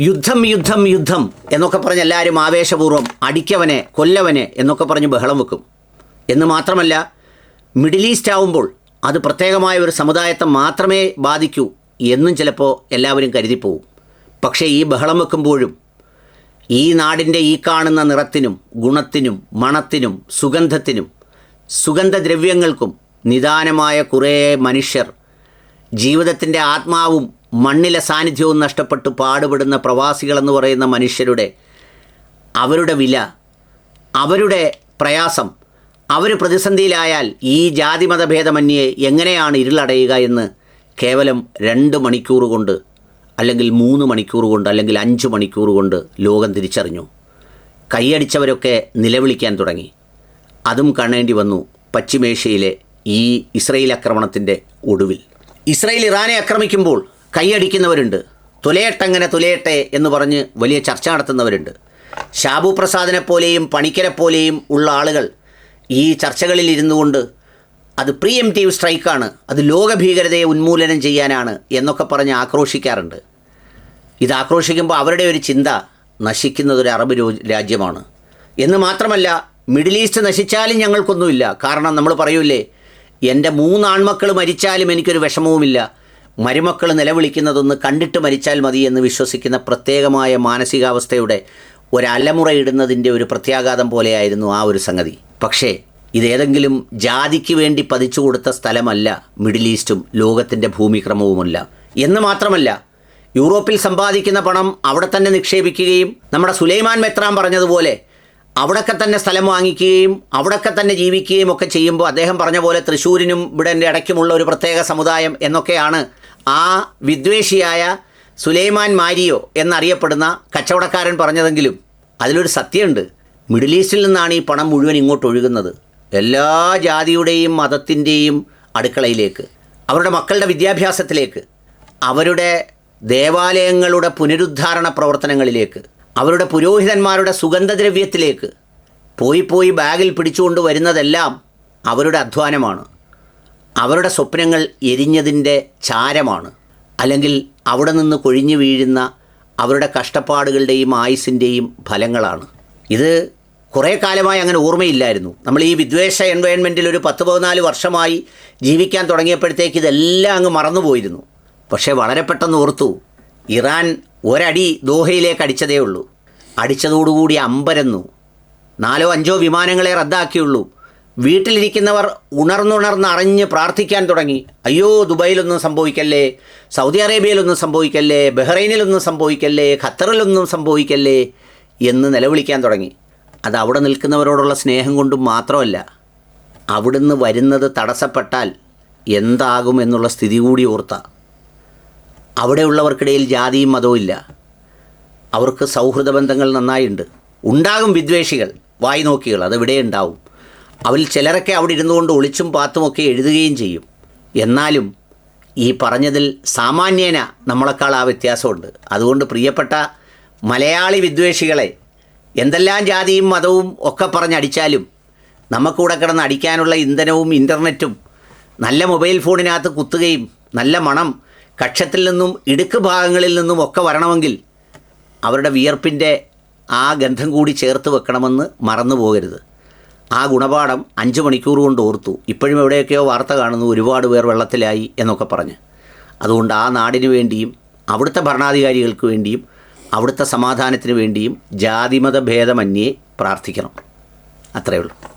യുദ്ധം യുദ്ധം യുദ്ധം എന്നൊക്കെ പറഞ്ഞ് എല്ലാവരും ആവേശപൂർവം അടിക്കവനെ കൊല്ലവനെ എന്നൊക്കെ പറഞ്ഞ് ബഹളം വെക്കും. എന്ന് മാത്രമല്ല മിഡിൽ ഈസ്റ്റ് ആവുമ്പോൾ അത് പ്രത്യേകമായ ഒരു സമുദായത്തെ മാത്രമേ ബാധിക്കൂ എന്നും ചിലപ്പോൾ എല്ലാവരും കരുതിപ്പോവും. പക്ഷേ ഈ ബഹളം വെക്കുമ്പോഴും ഈ നാടിന്റെ ഈ കാണുന്ന നിറത്തിനും ഗുണത്തിനും മണത്തിനും സുഗന്ധത്തിനും സുഗന്ധദ്രവ്യങ്ങൾക്കും നിദാനമായ കുറേ മനുഷ്യർ ജീവിതത്തിന്റെ ആത്മാവും മണ്ണിലെ സാന്നിധ്യവും നഷ്ടപ്പെട്ട് പാടുപെടുന്ന പ്രവാസികളെന്ന് പറയുന്ന മനുഷ്യരുടെ അവരുടെ വില അവരുടെ പ്രയാസം അവർ പ്രതിസന്ധിയിലായാൽ ഈ ജാതിമതഭേദമന്യേ എങ്ങനെയാണ് ഇരുളടയുക എന്ന് കേവലം രണ്ട് മണിക്കൂർ കൊണ്ട് അല്ലെങ്കിൽ മൂന്ന് മണിക്കൂർ കൊണ്ട് അല്ലെങ്കിൽ അഞ്ച് മണിക്കൂർ കൊണ്ട് ലോകം തിരിച്ചറിഞ്ഞു. കൈയടിച്ചവരൊക്കെ നിലവിളിക്കാൻ തുടങ്ങി. അതും കാണേണ്ടി വന്നു പശ്ചിമേഷ്യയിലെ ഈ ഇസ്രയേൽ ആക്രമണത്തിന്റെ ഒടുവിൽ. ഇസ്രയേൽ ഇറാനെ ആക്രമിക്കുമ്പോൾ കൈയടിക്കുന്നവരുണ്ട്. തുലയട്ടങ്ങനെ തുലയട്ടെ എന്ന് പറഞ്ഞ് വലിയ ചർച്ച നടത്തുന്നവരുണ്ട്. ഷാബു പ്രസാദിനെ പോലെയും പണിക്കരെ പോലെയും ഉള്ള ആളുകൾ ഈ ചർച്ചകളിൽ ഇരുന്നു കൊണ്ട് അത് പ്രീ എംറ്റീവ് സ്ട്രൈക്കാണ് അത് ലോകഭീകരതയെ ഉന്മൂലനം ചെയ്യാനാണ് എന്നൊക്കെ പറഞ്ഞ് ആക്രോശിക്കാറുണ്ട്. ഇത് ആക്രോശിക്കുമ്പോൾ അവരുടെ ഒരു ചിന്ത നശിക്കുന്നത് ഒരു അറബ് രാജ്യമാണ്. എന്ന് മാത്രമല്ല മിഡിൽ ഈസ്റ്റ് നശിച്ചാലും ഞങ്ങൾക്കൊന്നുമില്ല. കാരണം നമ്മൾ പറയൂലേ എന്റെ മൂന്നാൺമക്കൾ മരിച്ചാലും എനിക്കൊരു വിഷമവുമില്ല. മരുമക്കൾ നിലവിളിക്കുന്നതൊന്ന് കണ്ടിട്ട് മരിച്ചാൽ മതി എന്ന് വിശ്വസിക്കുന്ന പ്രത്യേകമായ മാനസികാവസ്ഥയുടെ ഒരലമുറയിടുന്നതിന്റെ ഒരു പ്രത്യാഘാതം പോലെയായിരുന്നു ആ ഒരു സംഗതി. പക്ഷേ ഇതേതെങ്കിലും ജാതിക്ക് വേണ്ടി പതിച്ചു കൊടുത്ത സ്ഥലമല്ല മിഡിൽ ഈസ്റ്റും ലോകത്തിന്റെ ഭൂമിക്രമവുമല്ല. എന്ന് മാത്രമല്ല യൂറോപ്പിൽ സമ്പാദിക്കുന്ന പണം അവിടെ തന്നെ നിക്ഷേപിക്കുകയും നമ്മുടെ സുലൈമാൻ മെത്രാൻ പറഞ്ഞതുപോലെ അവിടൊക്കെ തന്നെ സ്ഥലം വാങ്ങിക്കുകയും അവിടൊക്കെ തന്നെ ജീവിക്കുകയും ഒക്കെ ചെയ്യുമ്പോൾ അദ്ദേഹം പറഞ്ഞ പോലെ തൃശ്ശൂരിനും ഇവിടെ എന്റെ ഇടയ്ക്കുമുള്ള ഒരു പ്രത്യേക സമുദായം എന്നൊക്കെയാണ് ആ വിദ്വേഷിയായ സുലൈമാൻ മാരിയോ എന്നറിയപ്പെടുന്ന കച്ചവടക്കാരൻ പറഞ്ഞതെങ്കിലും അതിലൊരു സത്യമുണ്ട്. മിഡിൽ ഈസ്റ്റിൽ നിന്നാണ് ഈ പണം മുഴുവൻ ഇങ്ങോട്ട് ഒഴുകുന്നത്. എല്ലാ ജാതിയുടെയും മതത്തിന്റെയും അടുക്കളയിലേക്ക് അവരുടെ മക്കളുടെ വിദ്യാഭ്യാസത്തിലേക്ക് അവരുടെ ദേവാലയങ്ങളുടെ പുനരുദ്ധാരണ പ്രവർത്തനങ്ങളിലേക്ക് അവരുടെ പുരോഹിതന്മാരുടെ സുഗന്ധദ്രവ്യത്തിലേക്ക് പോയി പോയി ബാഗിൽ പിടിച്ചുകൊണ്ട് വരുന്നതെല്ലാം അവരുടെ അധ്വാനമാണ്. അവരുടെ സ്വപ്നങ്ങൾ എരിഞ്ഞതിന്റെ ചാരമാണ്. അല്ലെങ്കിൽ അവിടെ നിന്ന് കൊഴിഞ്ഞു വീഴുന്ന അവരുടെ കഷ്ടപ്പാടുകളുടെയും ആയുസിന്റെയും ഫലങ്ങളാണ്. ഇത് കുറേ കാലമായി അങ്ങനെ ഓർമ്മയില്ലായിരുന്നു. നമ്മൾ ഈ വിദ്വേഷ എൻവയൺമെന്റിൽ ഒരു പത്ത് പതിനാല് വർഷമായി ജീവിക്കാൻ തുടങ്ങിയപ്പോഴത്തേക്ക് ഇതെല്ലാം അങ്ങ് മറന്നുപോയിരുന്നു. പക്ഷേ വളരെ പെട്ടെന്ന് ഓർത്തു ഇറാൻ ഒരടി ദോഹയിലേക്ക് അടിച്ചതേ ഉള്ളൂ. അടിച്ചതോടുകൂടി അമ്പരന്നു. നാലോ അഞ്ചോ വിമാനങ്ങളെ റദ്ദാക്കിയുള്ളൂ. വീട്ടിലിരിക്കുന്നവർ ഉണർന്നുണർന്ന് അറിഞ്ഞ് പ്രാർത്ഥിക്കാൻ തുടങ്ങി. അയ്യോ ദുബായിലൊന്നും സംഭവിക്കല്ലേ? സൗദി അറേബ്യയിലൊന്നും സംഭവിക്കല്ലേ? ബഹ്റൈനിലൊന്നും സംഭവിക്കല്ലേ? ഖത്തറിലൊന്നും സംഭവിക്കല്ലേ? എന്ന് നിലവിളിക്കാൻ തുടങ്ങി. അത് അവിടെ നിൽക്കുന്നവരോടുള്ള സ്നേഹം കൊണ്ടും മാത്രമല്ല അവിടുന്ന് വരുന്നത് തടസ്സപ്പെട്ടാൽ എന്താകുമെന്നുള്ള സ്ഥിതി കൂടി ഓർത്ത. അവിടെയുള്ളവർക്കിടയിൽ ജാതിയും മതവും ഇല്ല. അവർക്ക് സൗഹൃദ ബന്ധങ്ങൾ നന്നായിട്ടുണ്ട് ഉണ്ടാകും വിദ്വേഷികൾ വായി നോക്കികൾ അതെവിടെ ഉണ്ടാവും. അവരിൽ ചിലരൊക്കെ അവിടെ ഇരുന്നുകൊണ്ട് ഒളിച്ചും പാത്തുമൊക്കെ എഴുതുകയും ചെയ്യും. എന്നാലും ഈ പറഞ്ഞതിൽ സാമാന്യേന നമ്മളെക്കാൾ ആ വ്യത്യാസമുണ്ട്. അതുകൊണ്ട് പ്രിയപ്പെട്ട മലയാളി വിദ്വേഷികളെ എന്തെല്ലാം ജാതിയും മതവും ഒക്കെ പറഞ്ഞടിച്ചാലും നമുക്കൂടെ കിടന്ന് അടിക്കാനുള്ള ഇന്ധനവും ഇന്റർനെറ്റും നല്ല മൊബൈൽ ഫോണിനകത്ത് കുത്തുകയും നല്ല മണം കക്ഷത്തിൽ നിന്നും ഇടുക്ക് ഭാഗങ്ങളിൽ നിന്നും ഒക്കെ വരണമെങ്കിൽ അവരുടെ വിയർപ്പിന്റെ ആ ഗന്ധം കൂടി ചേർത്ത് വെക്കണമെന്ന് മറന്നു പോകരുത്. ആ ഗുണപാഠം അഞ്ച് മണിക്കൂർ കൊണ്ട് ഓർത്തു. ഇപ്പോഴും എവിടെയൊക്കെയോ വാർത്ത കാണുന്നു ഒരുപാട് പേർ വെള്ളത്തിലായി എന്നൊക്കെ പറഞ്ഞ്. അതുകൊണ്ട് ആ നാടിനു വേണ്ടിയും അവിടുത്തെ ഭരണാധികാരികൾക്ക് വേണ്ടിയും അവിടുത്തെ സമാധാനത്തിന് വേണ്ടിയും ജാതിമത ഭേദമന്യേ പ്രാർത്ഥിക്കണം. അത്രയേ ഉള്ളൂ.